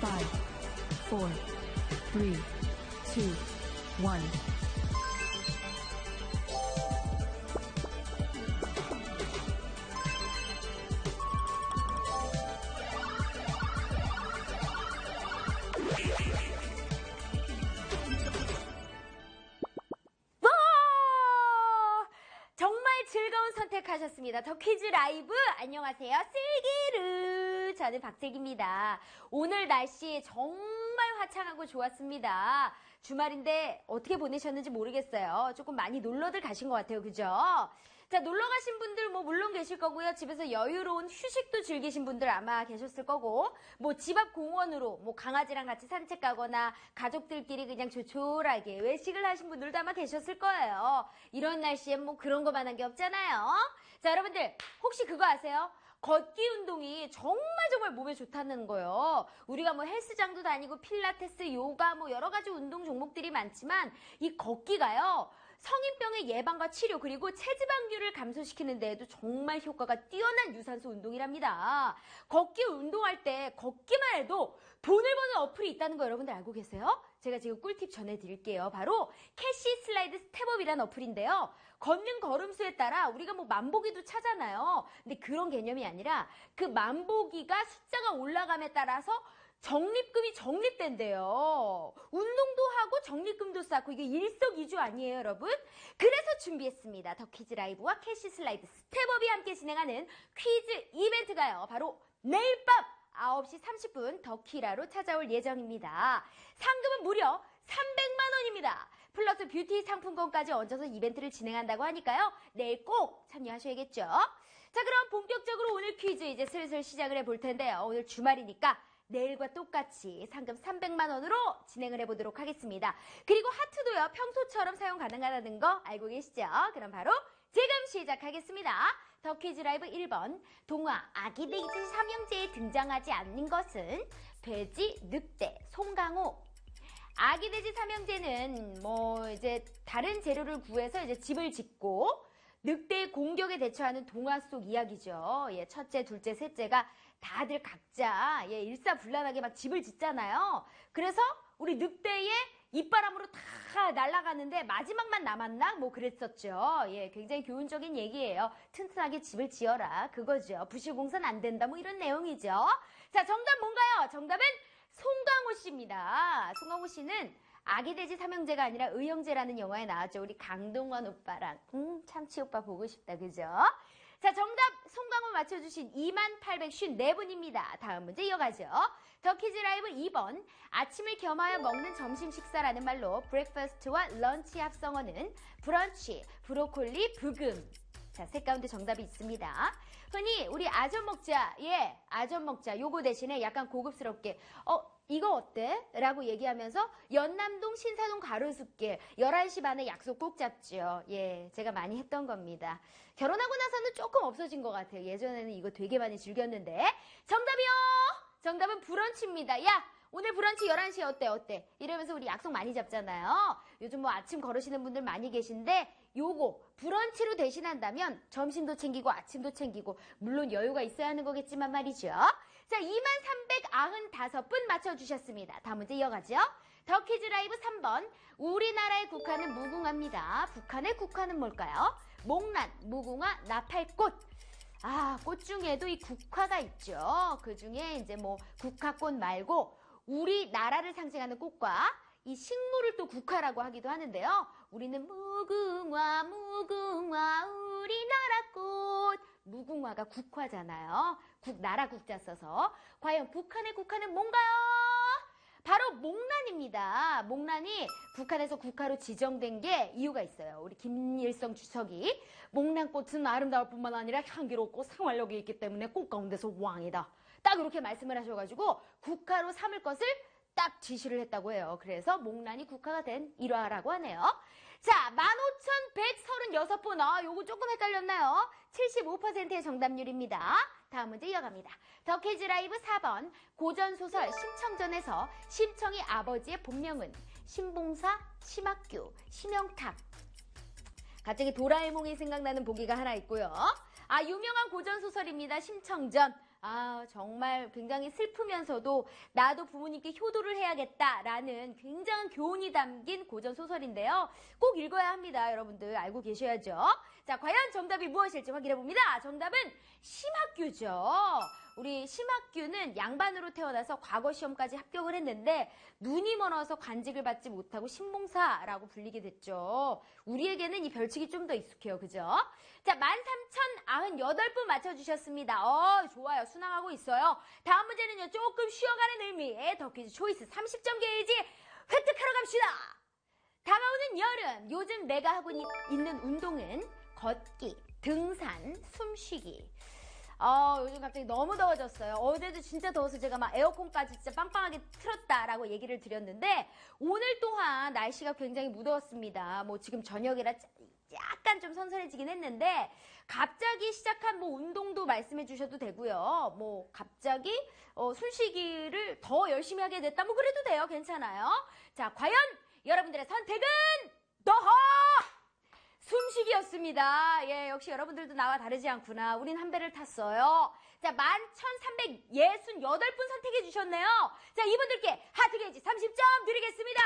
Five, four, three, two, one. 와! 정말 즐거운 선택하셨습니다. 더 퀴즈 라이브 안녕하세요. 슬기르 저는 박슬기입니다. 오늘 날씨 정말 화창하고 좋았습니다. 주말인데 어떻게 보내셨는지 모르겠어요. 조금 많이 놀러들 가신 것 같아요. 그죠? 자, 놀러 가신 분들 뭐 물론 계실 거고요. 집에서 여유로운 휴식도 즐기신 분들 아마 계셨을 거고, 뭐 집 앞 공원으로 뭐 강아지랑 같이 산책 가거나 가족들끼리 그냥 조촐하게 외식을 하신 분들도 아마 계셨을 거예요. 이런 날씨엔 뭐 그런 거만 한 게 없잖아요. 자, 여러분들 혹시 그거 아세요? 걷기 운동이 정말 정말 몸에 좋다는 거예요. 우리가 뭐 헬스장도 다니고 필라테스, 요가 뭐 여러 가지 운동 종목들이 많지만 이 걷기가요. 성인병의 예방과 치료 그리고 체지방률을 감소시키는 데에도 정말 효과가 뛰어난 유산소 운동이랍니다. 걷기 운동할 때 걷기만 해도 돈을 버는 어플이 있다는 거 여러분들 알고 계세요? 제가 지금 꿀팁 전해드릴게요. 바로 캐시 슬라이드 스텝업이라는 어플인데요. 걷는 걸음수에 따라 우리가 뭐 만보기도 차잖아요. 근데 그런 개념이 아니라 그 만보기가 숫자가 올라감에 따라서 적립금이 적립된대요. 운동도 하고 적립금도 쌓고 이게 일석이조 아니에요, 여러분? 그래서 준비했습니다. 더 퀴즈 라이브와 캐시 슬라이드 스텝업이 함께 진행하는 퀴즈 이벤트가요. 바로 내일 밤 9시 30분 더 키라로 찾아올 예정입니다. 상금은 무려 300만 원입니다. 플러스 뷰티 상품권까지 얹어서 이벤트를 진행한다고 하니까요. 내일 꼭 참여하셔야겠죠. 자, 그럼 본격적으로 오늘 퀴즈 이제 슬슬 시작을 해볼 텐데요. 오늘 주말이니까 내일과 똑같이 상금 300만 원으로 진행을 해보도록 하겠습니다. 그리고 하트도요. 평소처럼 사용 가능하다는 거 알고 계시죠? 그럼 바로 지금 시작하겠습니다. 더 퀴즈 라이브 1번 동화 아기 돼지 삼형제에 등장하지 않는 것은 돼지, 늑대, 송강호 아기 돼지 삼형제는 뭐 이제 다른 재료를 구해서 이제 집을 짓고 늑대의 공격에 대처하는 동화 속 이야기죠. 예, 첫째, 둘째, 셋째가 다들 각자 예, 일사불란하게 막 집을 짓잖아요. 그래서 우리 늑대의 입바람으로 다 날아가는데 마지막만 남았나? 뭐 그랬었죠. 예, 굉장히 교훈적인 얘기예요. 튼튼하게 집을 지어라. 그거죠. 부실공사는 안 된다. 뭐 이런 내용이죠. 자, 정답 뭔가요? 정답은 송강호 씨입니다. 송강호 씨는 아기 돼지 삼형제가 아니라 의형제라는 영화에 나왔죠. 우리 강동원 오빠랑. 음, 참치 오빠 보고 싶다. 그죠? 자, 정답 송강호 맞춰주신 2854분입니다. 다음 문제 이어가죠. 더 퀴즈 라이브 2번. 아침을 겸하여 먹는 점심 식사라는 말로 브렉퍼스트와 런치 합성어는 브런치, 브로콜리, 브금. 자, 셋 가운데 정답이 있습니다. 흔히 우리 아점 먹자. 예, 아점 먹자. 요거 대신에 약간 고급스럽게 어, 이거 어때? 라고 얘기하면서 연남동 신사동 가로수길 11시 반에 약속 꼭 잡죠. 예, 제가 많이 했던 겁니다. 결혼하고 나서는 조금 없어진 것 같아요. 예전에는 이거 되게 많이 즐겼는데. 정답이요! 정답은 브런치입니다. 야! 오늘 브런치 11시에 어때? 어때? 이러면서 우리 약속 많이 잡잖아요. 요즘 뭐 아침 걸으시는 분들 많이 계신데 요거 브런치로 대신한다면 점심도 챙기고 아침도 챙기고 물론 여유가 있어야 하는 거겠지만 말이죠. 자, 2395분 맞춰주셨습니다. 다음 문제 이어가죠. 더 퀴즈 라이브 3번. 우리나라의 국화는 무궁화입니다. 북한의 국화는 뭘까요? 목란, 무궁화, 나팔꽃. 아, 꽃 중에도 이 국화가 있죠. 그 중에 이제 뭐 국화꽃 말고 우리나라를 상징하는 꽃과 이 식물을 또 국화라고 하기도 하는데요. 우리는 무궁화, 무궁화, 우리나라 꽃. 무궁화가 국화잖아요. 국, 나라 국자 써서. 과연 북한의 국화는 뭔가요? 바로 목란입니다. 목란이 북한에서 국화로 지정된 게 이유가 있어요. 우리 김일성 주석이 목란꽃은 아름다울 뿐만 아니라 향기롭고 생활력이 있기 때문에 꽃 가운데서 왕이다. 딱 이렇게 말씀을 하셔가지고 국화로 삼을 것을 딱 지시를 했다고 해요. 그래서 목란이 국화가 된 일화라고 하네요. 자, 15,136번. 아, 요거 조금 헷갈렸나요? 75%의 정답률입니다. 다음 문제 이어갑니다. 더 퀴즈 라이브 4번. 고전소설 심청전에서 심청이 아버지의 본명은 신봉사, 심학규, 심영탁. 갑자기 도라에몽이 생각나는 보기가 하나 있고요. 아, 유명한 고전소설입니다. 심청전. 아, 정말 굉장히 슬프면서도 나도 부모님께 효도를 해야겠다라는 굉장한 교훈이 담긴 고전 소설인데요. 꼭 읽어야 합니다. 여러분들 알고 계셔야죠. 자, 과연 정답이 무엇일지 확인해 봅니다. 정답은 심학규죠. 우리 심학규는 양반으로 태어나서 과거 시험까지 합격을 했는데 눈이 멀어서 관직을 받지 못하고 신봉사라고 불리게 됐죠. 우리에게는 이 별칭이 좀 더 익숙해요. 그죠? 자, 13,098분 맞춰주셨습니다. 어, 좋아요. 순항하고 있어요. 다음 문제는요, 조금 쉬어가는 의미의 더 퀴즈 초이스 30점 게이지 획득하러 갑시다. 다가오는 여름, 요즘 내가 하고 있- 있는 운동은 걷기, 등산, 숨쉬기. 어, 요즘 갑자기 너무 더워졌어요. 어제도 진짜 더워서 제가 막 에어컨까지 진짜 빵빵하게 틀었다라고 얘기를 드렸는데, 오늘 또한 날씨가 굉장히 무더웠습니다. 뭐 지금 저녁이라 짜- 약간 좀 선선해지긴 했는데, 갑자기 시작한 뭐 운동도 말씀해 주셔도 되고요. 뭐 갑자기 어, 숨쉬기를 더 열심히 하게 됐다. 뭐 그래도 돼요. 괜찮아요. 자, 과연 여러분들의 선택은 더허! 숨쉬기였습니다. 예, 역시 여러분들도 나와 다르지 않구나. 우린 한 배를 탔어요. 자, 11,368분 선택해 주셨네요. 자, 이분들께 하트 게이지 30점 드리겠습니다.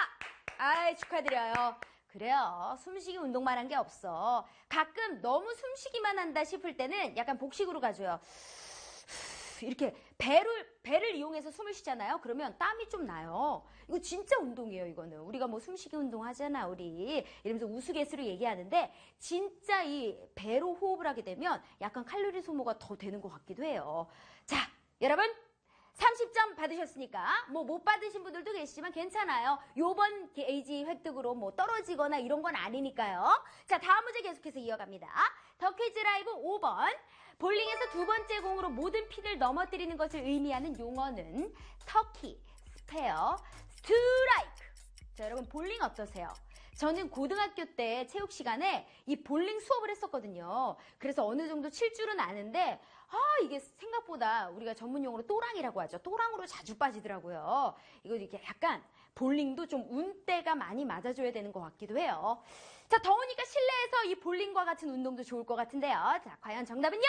아이, 축하드려요. 그래요. 숨쉬기 운동만 한 게 없어. 가끔 너무 숨쉬기만 한다 싶을 때는 약간 복식으로 가줘요. 이렇게 배를 배를 이용해서 숨을 쉬잖아요. 그러면 땀이 좀 나요. 이거 진짜 운동이에요. 이거는 우리가 뭐 숨쉬기 운동 하잖아. 우리 이러면서 우스갯소리 얘기하는데 진짜 이 배로 호흡을 하게 되면 약간 칼로리 소모가 더 되는 것 같기도 해요. 자, 여러분 30점 받으셨으니까 뭐 못 받으신 분들도 계시지만 괜찮아요. 요번 게이지 획득으로 뭐 떨어지거나 이런 건 아니니까요. 자, 다음 문제 계속해서 이어갑니다. 더 퀴즈 라이브 5번. 볼링에서 두 번째 공으로 모든 핀을 넘어뜨리는 것을 의미하는 용어는 터키, 스페어, 스트라이크. 자, 여러분 볼링 어떠세요? 저는 고등학교 때 체육 시간에 이 볼링 수업을 했었거든요. 그래서 어느 정도 칠 줄은 아는데 아, 이게 생각보다 우리가 전문 용어로 또랑이라고 하죠. 또랑으로 자주 빠지더라고요. 이거 이렇게 약간 볼링도 좀 운대가 많이 맞아줘야 되는 것 같기도 해요. 자, 더우니까 실내에서 이 볼링과 같은 운동도 좋을 것 같은데요. 자, 과연 정답은요?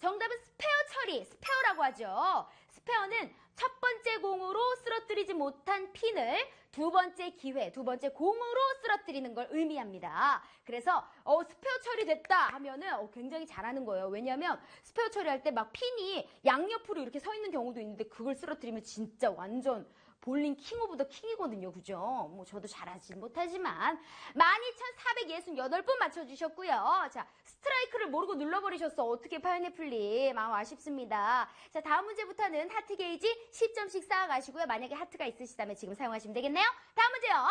정답은 스페어 처리, 스페어라고 하죠. 스페어는 첫 번째 공으로 쓰러뜨리지 못한 핀을 두 번째 기회, 두 번째 공으로 쓰러뜨리는 걸 의미합니다. 그래서 어, 스페어 처리됐다 하면은 어, 굉장히 잘하는 거예요. 왜냐하면 스페어 처리할 때 막 핀이 양옆으로 이렇게 서 있는 경우도 있는데 그걸 쓰러뜨리면 진짜 완전 볼링 킹 오브 더 킹이거든요. 그죠? 뭐 저도 잘하진 못하지만 12,468분 맞춰주셨고요. 자, 스트라이크를 모르고 눌러버리셨어. 어떻게 파인애플님. 마음 아쉽습니다. 자, 다음 문제부터는 하트 게이지 10점씩 쌓아가시고요. 만약에 하트가 있으시다면 지금 사용하시면 되겠네요. 다음 문제요.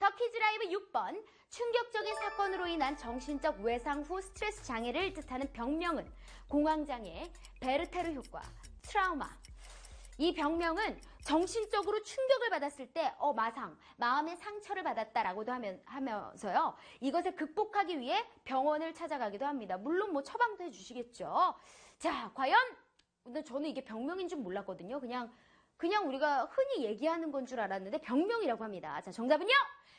더 퀴즈 라이브 6번. 충격적인 사건으로 인한 정신적 외상 후 스트레스 장애를 뜻하는 병명은 공황장애, 베르테르 효과, 트라우마. 이 병명은 정신적으로 충격을 받았을 때, 어, 마상, 마음의 상처를 받았다라고도 하면, 하면서요. 이것을 극복하기 위해 병원을 찾아가기도 합니다. 물론 뭐 처방도 해주시겠죠. 자, 과연, 근데 저는 이게 병명인 줄 몰랐거든요. 그냥, 그냥 우리가 흔히 얘기하는 건 줄 알았는데 병명이라고 합니다. 자, 정답은요?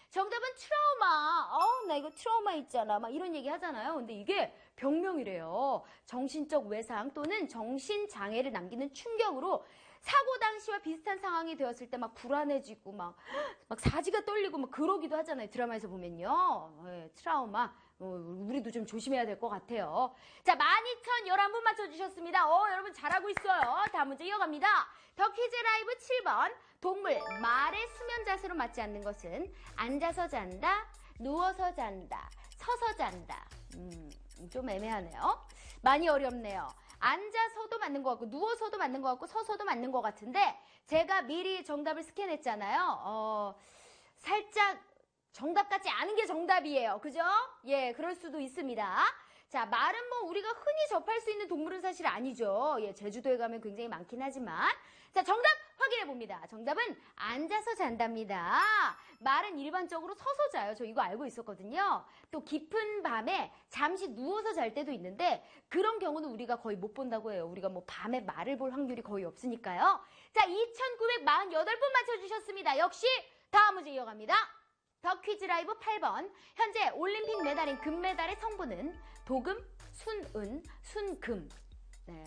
정답은 트라우마. 어, 나 이거 트라우마 있잖아. 막 이런 얘기 하잖아요. 근데 이게 병명이래요. 정신적 외상 또는 정신 장애를 남기는 충격으로 사고 당시와 비슷한 상황이 되었을 때 막 불안해지고 막, 막 사지가 떨리고 막 그러기도 하잖아요. 드라마에서 보면요. 예, 트라우마. 어, 우리도 좀 조심해야 될 것 같아요. 자, 12,011분 맞춰주셨습니다. 어, 여러분 잘하고 있어요. 다음 문제 이어갑니다. 더 퀴즈 라이브 7번. 동물, 말의 수면 자세로 맞지 않는 것은 앉아서 잔다, 누워서 잔다, 서서 잔다. 음, 좀 애매하네요. 많이 어렵네요. 앉아서도 맞는 것 같고 누워서도 맞는 것 같고 서서도 맞는 것 같은데 제가 미리 정답을 스캔했잖아요. 어, 살짝 정답 같지 않은 게 정답이에요. 그죠? 예, 그럴 수도 있습니다. 자, 말은 뭐 우리가 흔히 접할 수 있는 동물은 사실 아니죠. 예, 제주도에 가면 굉장히 많긴 하지만. 자, 정답 확인해 봅니다. 정답은 앉아서 잔답니다. 말은 일반적으로 서서 자요. 저 이거 알고 있었거든요. 또 깊은 밤에 잠시 누워서 잘 때도 있는데 그런 경우는 우리가 거의 못 본다고 해요. 우리가 뭐 밤에 말을 볼 확률이 거의 없으니까요. 자, 2,948분 맞춰주셨습니다. 역시 다음 문제 이어갑니다. 더 퀴즈 라이브 8번. 현재 올림픽 메달인 금메달의 성분은 도금, 순은, 순금. 네.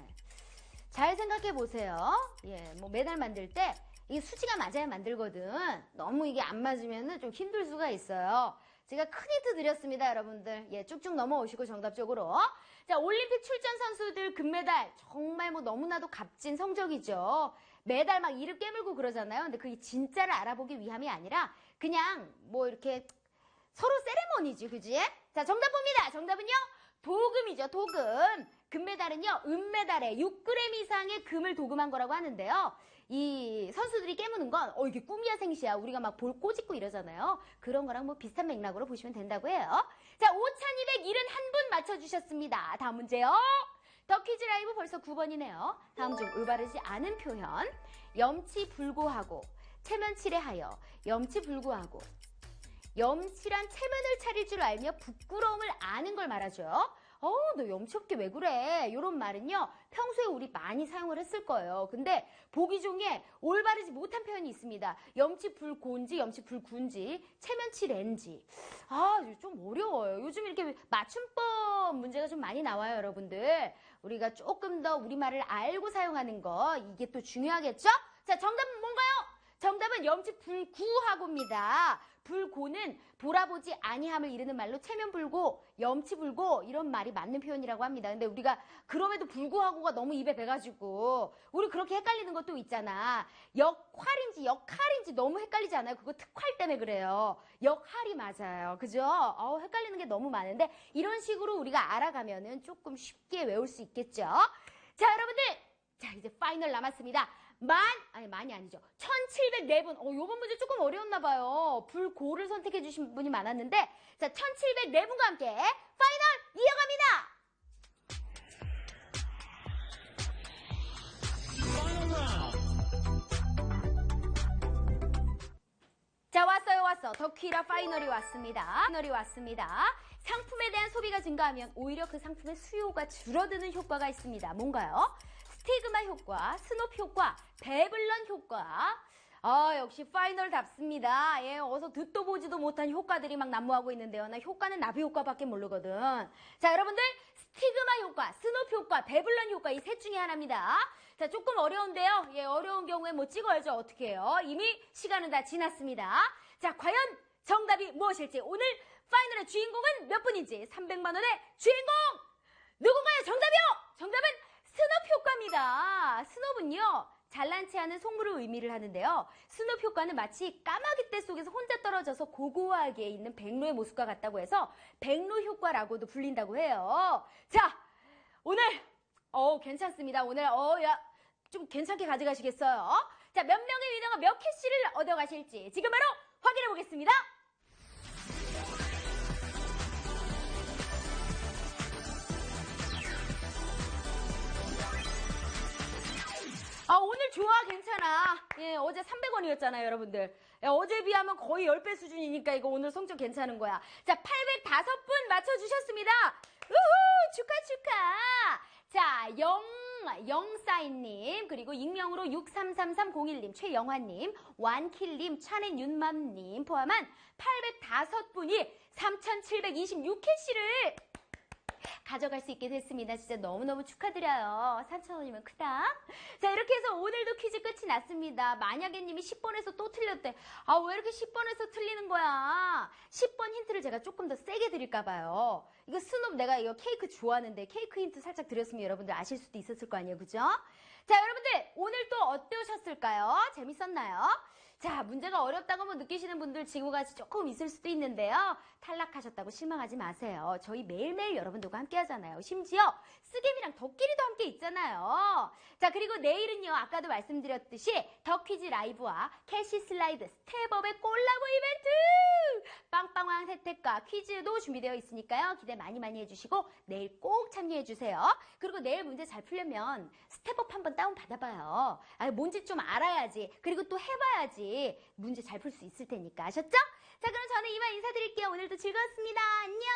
잘 생각해 보세요. 예, 뭐 매달 만들 때 이게 수지가 맞아야 만들거든. 너무 이게 안 맞으면은 좀 힘들 수가 있어요. 제가 큰 힌트 드렸습니다, 여러분들. 예, 쭉쭉 넘어오시고 정답 쪽으로. 자, 올림픽 출전 선수들 금메달 정말 뭐 너무나도 값진 성적이죠. 매달 막 이를 깨물고 그러잖아요. 근데 그게 진짜를 알아보기 위함이 아니라 그냥 뭐 이렇게 서로 세레머니지, 그지? 자, 정답 봅니다. 정답은요? 도금이죠, 도금. 금메달은요, 은메달에 6g 이상의 금을 도금한 거라고 하는데요. 이 선수들이 깨무는 건, 어, 이게 꿈이야 생시야. 우리가 막 볼 꼬집고 이러잖아요. 그런 거랑 뭐 비슷한 맥락으로 보시면 된다고 해요. 자, 5271분 맞춰주셨습니다. 다음 문제요. 더 퀴즈 라이브 벌써 9번이네요. 다음 중 올바르지 않은 표현. 염치 불구하고, 체면치레하여, 염치 불구하고, 염치란 체면을 차릴 줄 알며 부끄러움을 아는 걸 말하죠. 어, 너 염치 없게 왜 그래? 이런 말은요, 평소에 우리 많이 사용을 했을 거예요. 근데 보기 중에 올바르지 못한 표현이 있습니다. 염치 불곤지, 염치 불군지, 체면치 렌지. 아, 좀 어려워요. 요즘 이렇게 맞춤법 문제가 좀 많이 나와요, 여러분들. 우리가 조금 더 우리말을 알고 사용하는 거, 이게 또 중요하겠죠? 자, 정답은 뭔가요? 정답은 염치 불구하고입니다. 불고는 돌아보지 아니함을 이르는 말로 체면 불고, 염치 불고 이런 말이 맞는 표현이라고 합니다. 근데 우리가 그럼에도 불구하고가 너무 입에 배가지고 우리 그렇게 헷갈리는 것도 있잖아. 역할인지 역할인지 너무 헷갈리지 않아요? 그거 특활 때문에 그래요. 역할이 맞아요. 그죠? 어, 헷갈리는 게 너무 많은데 이런 식으로 우리가 알아가면은 조금 쉽게 외울 수 있겠죠? 자, 여러분들. 자, 이제 파이널 남았습니다. 만, 아니, 많이 아니죠. 1704분. 어, 요번 문제 조금 어려웠나 봐요. 불고를 선택해 주신 분이 많았는데, 자, 1704분과 함께 파이널 이어갑니다! 자, 왔어요, 왔어. 더퀴라 파이널이 왔습니다. 파이널이 왔습니다. 상품에 대한 소비가 증가하면 오히려 그 상품의 수요가 줄어드는 효과가 있습니다. 뭔가요? 스티그마 효과, 스노피 효과, 배블런 효과. 아, 역시 파이널답습니다. 예, 어서 듣도 보지도 못한 효과들이 막 난무하고 있는데요. 나 효과는 나비 효과밖에 모르거든. 자, 여러분들, 스티그마 효과, 스노피 효과, 배블런 효과 이 셋 중에 하나입니다. 자, 조금 어려운데요. 예, 어려운 경우에 뭐 찍어야죠. 어떻게 해요? 이미 시간은 다 지났습니다. 자, 과연 정답이 무엇일지 오늘 파이널의 주인공은 몇 분인지 300만 원의 주인공 누군가요? 정답이요. 정답은 스눕 효과입니다. 스눕은요. 잘난 체 하는 속물을 의미를 하는데요. 스눕 효과는 마치 까마귀 떼 속에서 혼자 떨어져서 고고하게 있는 백로의 모습과 같다고 해서 백로 효과라고도 불린다고 해요. 자, 오늘 어 괜찮습니다. 오늘 어야 좀 괜찮게 가져가시겠어요? 자, 몇 명의 위너가 몇 캐시를 얻어가실지 지금 바로 확인해 보겠습니다. 좋아, 괜찮아. 예, 어제 300원이었잖아요, 여러분들. 예, 어제 비하면 거의 10배 수준이니까 이거 오늘 성적 괜찮은 거야. 자, 805분 맞춰주셨습니다. 우후! 축하, 축하! 자, 영, 영사인님, 그리고 익명으로 633301님, 최영환님, 완킬님, 차는 윤맘님 포함한 805분이 3726캐시를 가져갈 수 있게 됐습니다. 진짜 너무너무 축하드려요. 3,000원이면 크다. 자, 이렇게 해서 오늘도 퀴즈 끝이 났습니다. 만약에 님이 10번에서 또 틀렸대. 아, 왜 이렇게 10번에서 틀리는 거야? 10번 힌트를 제가 조금 더 세게 드릴까봐요. 이거 스눕 내가 이거 케이크 좋아하는데 케이크 힌트 살짝 드렸으면 여러분들 아실 수도 있었을 거 아니에요. 그죠? 자, 여러분들 오늘 또 어떠셨을까요? 재밌었나요? 자, 문제가 어렵다고 뭐 느끼시는 분들 지금같이 조금 있을 수도 있는데요. 탈락하셨다고 실망하지 마세요. 저희 매일매일 여러분들과 함께 하잖아요. 심지어 쓰개미랑 덕끼리도 함께 있잖아요. 자, 그리고 내일은요. 아까도 말씀드렸듯이 더 퀴즈 라이브와 캐시 슬라이드 스텝업의 콜라보 이벤트! 빵빵왕 혜택과 퀴즈도 준비되어 있으니까요. 기대 많이 많이 해주시고 내일 꼭 참여해주세요. 그리고 내일 문제 잘 풀려면 스텝업 한번 다운 받아봐요. 아, 뭔지 좀 알아야지. 그리고 또 해봐야지. 문제 잘 풀 수 있을 테니까 아셨죠? 자 그럼 저는 이만 인사드릴게요. 오늘도 즐거웠습니다. 안녕!